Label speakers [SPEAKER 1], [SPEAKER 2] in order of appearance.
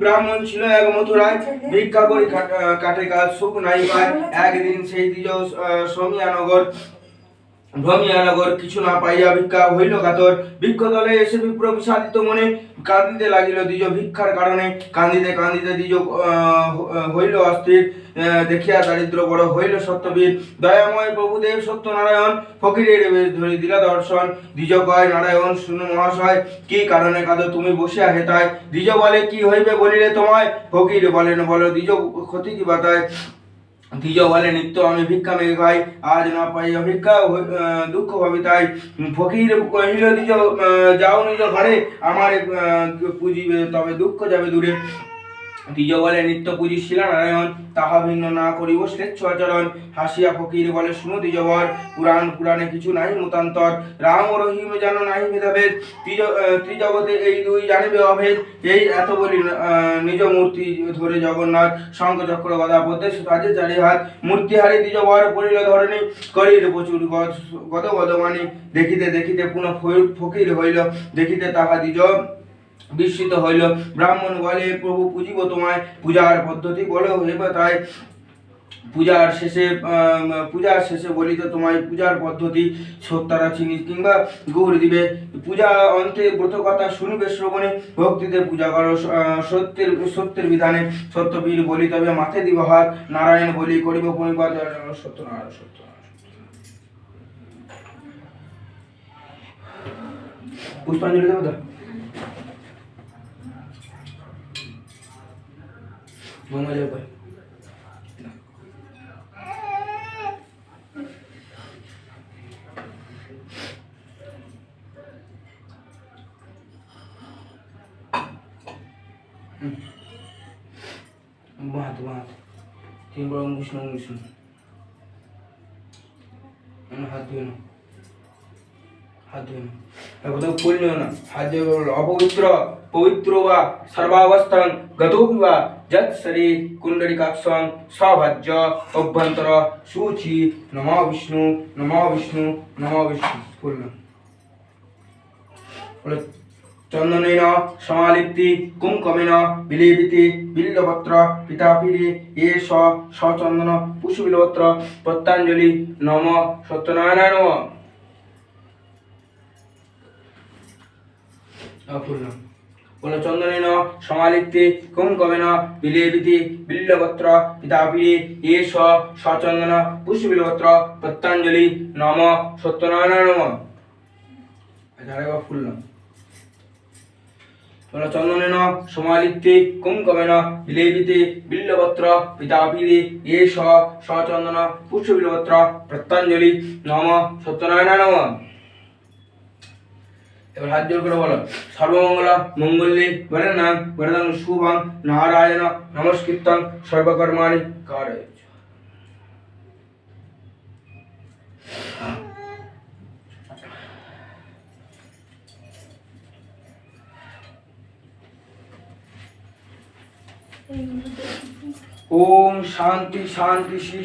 [SPEAKER 1] ব্রাহ্মণ ছিল এক মথুরায়, ভিক্ষা করি কাট- কাজ, সুখ নাই পায়। একদিন সেই দিজ সমিয়ানগর ভ্রমিয়ানগর কিছু না পাইয়া ভিক্ষা হইল কাতর। ভিক্ষ দলে এসে বিপ্র বিষাদিত মনে কাঁদিতে লাগিল দ্বিজ ভিক্ষার কারণে। কান্দিতে কান্দিতে দ্বিজ হইল অস্থির। দেখিয়া দারিদ্র বড় হইল সত্যবীর। দয়াময় প্রভুদেব সত্যনারায়ণ ফকিরের ধরি দিলা দর্শন। দ্বিজ কয়, নারায়ণ, শুনো মহাশয়, কি কারণে কাঁদো? তুমি বসিয়া হেতায় দ্বিজ বলে, কি হইবে বলিলে তোমায়? ফকির বলেন, বলো, দ্বিজ ক্ষতি কি বাতায় দ্বিজ বলে, নিত্য আমি ভিক্ষা মেঘে খাই, আজ না পাই ভিক্ষা দুঃখ ভাবি তাই। ফকির কহিল দ্বিজ যাও নিজ ঘরে, আমার পুজিবে, তবে দুঃখ যাবে দূরে। দ্বিজ বলে নিত্য পুজি শিলা নারায়ণ, তাহা ভিন্ন না করিব শ্রেচ্ছ আচরণ হাসিয়া ফকির বলে, শুনো দ্বিজবর পুরাণ পুরাণে কিছু নাই মতান্তর। রাম ও রহিম যেন নাহি ভেদাভেদ। ত্রিজগতে এই দুই জানিবে অভেদ। এই এত বলি নিজ মূর্তি ধরে জগন্নাথ। শঙ্খ চক্র, গদা পদ্মে কাজে চারি হাত মূর্তি হারি দ্বিজবর পড়িল ধরণী। করিল প্রচুর গদ গদমানি দেখিতে দেখিতে পুনঃ ফকির হইল। দেখিতে তাহা দ্বিজ বিস্মিত হইল। ব্রাহ্মণ বলে, প্রভু, পুজিব তোমায় পূজার পদ্ধতি, বলো হেবে তাই। পূজার শেষে পূজার শেষে বলিত তোমায় পূজার পদ্ধতি সত্যারা চিনি কিংবা গৌর দিবে। পূজা অন্তে ব্রত কথা শুনিবে শ্রবণে, ভক্তিতে পূজা করো সত্যের সত্যের বিধানে। সত্যবীর বলি তবে মাথে দিব হাত, নারায়ণ বলি করিব পরিবার সত্যনারায়ণ সত্যনারায়ণ পুষ্পাঞ্জলি দেবো मम्मा ले ऊपर Bangat, bangat. Timbang gusto ng gusto. não hati yun? Ano? হাত অপবিত্র, পবিত্র বা সর্বাবস্থান গতোপি বা যৎ শরীর কুণ্ডলিকাক্ষং সভাজ্য অভ্যন্তর সুচি নম বিষ্ণু নম বিষ্ণু নম বিষ্ণু। বলে, চন্দনেন সমালিপ্তি কুঙ্কমেন বিলেবিতে বিল্লপত্র পিতাপিরে, এষ সচন্দন পুষ্পবিলপত্র প্রত্যাঞ্জলি নম সত্যনারায়ণ নম। অপূর্ণ। বলো চন্দনেন সমালিপ্তে কুঙ্কমেন বিলেবিতে বিল্লপত্র পিতাপিরে এষ সচন্দন পুষ্পবিলপত্র প্রত্যাঞ্জলি নম সত্যনারায়ণ নম আচ্ছা নাও বলো চন্দনেন সমালিপ্তে কুঙ্কমেন বিলেবিতে বিল্লপত্র পিতাপিরে এষ সচন্দন পুষ্পবিলপত্র প্রত্যাঞ্জলি নম সত্যনারায়ণ নম এবার হাত জোর করে বলো। সর্বমঙ্গল মঙ্গলে নাম বরদাং শুভং নারায়ণ নমস্কৃতং সর্বকর্মাণি কারে ওম শান্তি শান্তি শ্রী